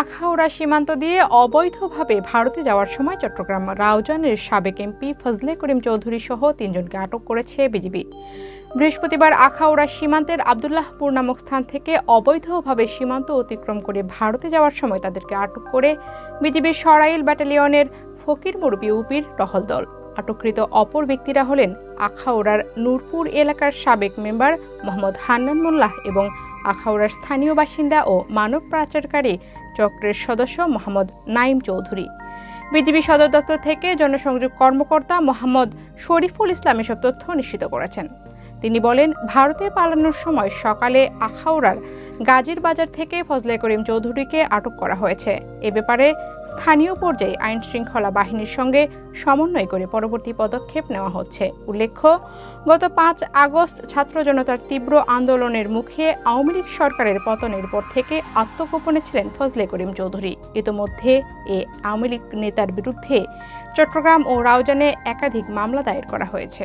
আখাউড়া সীমান্ত দিয়ে অবৈধভাবে ভারতে যাওয়ার সময় চট্টগ্রাম রাউজানের সাবেক এমপি ফজলে করিম চৌধুরী সহ তিনজনকে আটক করেছে বিজিবি। বৃহস্পতিবার আখাউড়া সীমান্তের আবদুল্লাহপুর নামক স্থান থেকে অবৈধভাবে সীমান্ত অতিক্রম করে ভারতে যাওয়ার সময় তাদেরকে আটক করে বিজিবির সরাইল ব্যাটালিয়নের ফকির মুরবি উপির টহল দল। আটককৃত অপর ব্যক্তিরা হলেন আখাউড়ার নূরপুর এলাকার সাবেক মেম্বার মোহাম্মদ হান্নান মোল্লাহ এবং আখাউড়ার স্থানীয় বাসিন্দা ও মানব পাচারকারী চক্রের সদস্য মোহাম্মদ নাইম চৌধুরী। বিজিবি সদর দপ্তর থেকে জনসংযোগ কর্মকর্তা মোহাম্মদ শরীফুল ইসলাম এসব তথ্য নিশ্চিত করেছেন। তিনি বলেন, ভারতে পালানোর সময় সকালে আখাউড়ার গাজীর বাজার থেকে ফজলে করিম চৌধুরীকে আটক করা হয়েছে। এ ব্যাপারে স্থানীয় পর্যায়ে আইন শৃঙ্খলা বাহিনীর সঙ্গে সমন্বয় করে পরবর্তী পদক্ষেপ নেওয়া হচ্ছে। উল্লেখ্য, গত পাঁচ আগস্ট ছাত্র জনতার তীব্র আন্দোলনের মুখে আওয়ামী লীগ সরকারের পতনের পর থেকে আত্মগোপনে ছিলেন ফজলে করিম চৌধুরী। ইতোমধ্যে এ আওয়ামী লীগ নেতার বিরুদ্ধে চট্টগ্রাম ও রাউজানে একাধিক মামলা দায়ের করা হয়েছে।